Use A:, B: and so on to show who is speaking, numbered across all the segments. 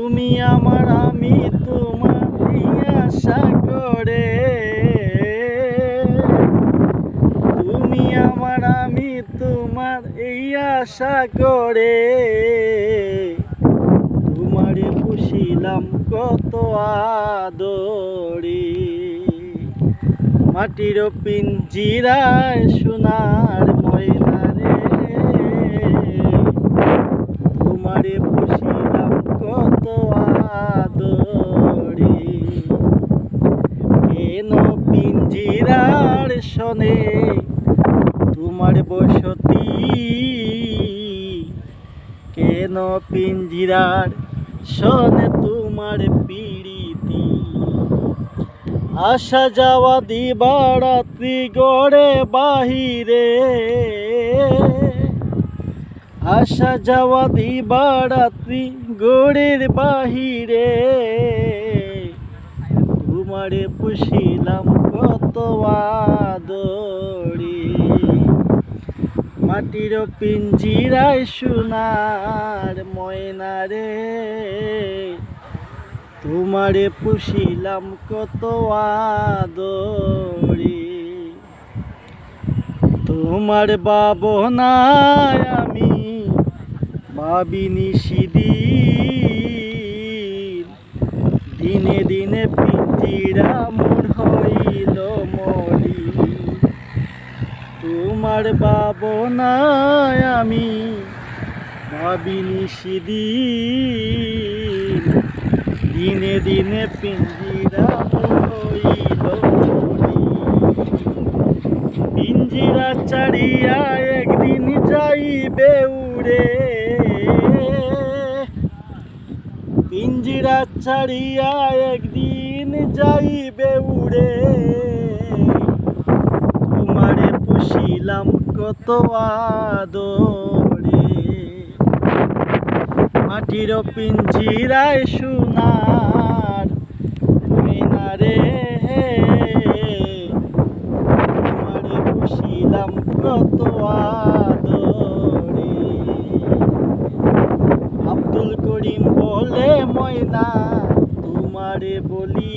A: তুমি আমার, আমি তোমার আশা করে। তুমি আমার, আমি তোমার এই আশা করে। তোমারে পুষিলাম কত আদরে। মাটির পিঞ্জিরায় সোনার ময়না রে তোমারে পুষিলাম কত আদরে কেন শনে তোমার বসতি কেন পিঞ্জিরার শনে তোমার পিড়িতি? আসা যাওয়া দিবারাত্রি গড়ে বাহিরে। আসা যাওয়া দিবারাত্রি গড়ের বাহিরে। তোমারে পুষিলাম কত আদরি মাটির পিঞ্জিরায় সোনার ময়না রে। তোমারে পুষিলাম কত আদরি। তোমার বাবনায় আমি ভাবিনি সিদিন। দিনে দিনে পিঞ্জিরা মন হইল মরি তোমার বাবনায় আমি। ভাবিনি সিদিন, দিনে দিনে পিঞ্জিরা হইল পিঞ্জিরা চারিয়া একদিন যাইবে উড়ে। পিঞ্জিরা ছাড়িয়া একদিন যাইবে উড়ে তোমারে পুষিলাম কত আদরে। মাটির পিঞ্জিরায় সোনার ময়না রে তোমারে পুষিলাম কত আদরে। আব্দুল করিম বলে, ময়না, তোমারে বলি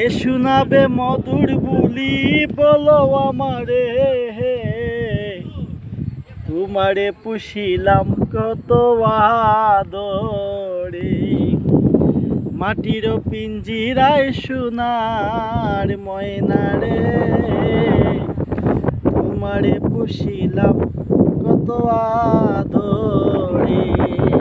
A: কে শোনাবে মধুর বুলি, বলো আমারে হে। তোমারে পুষিলাম কত আদরে। মাটির পিঞ্জিরায় সোনার ময়না রে। তোমারে পুষিলাম কত আদরে।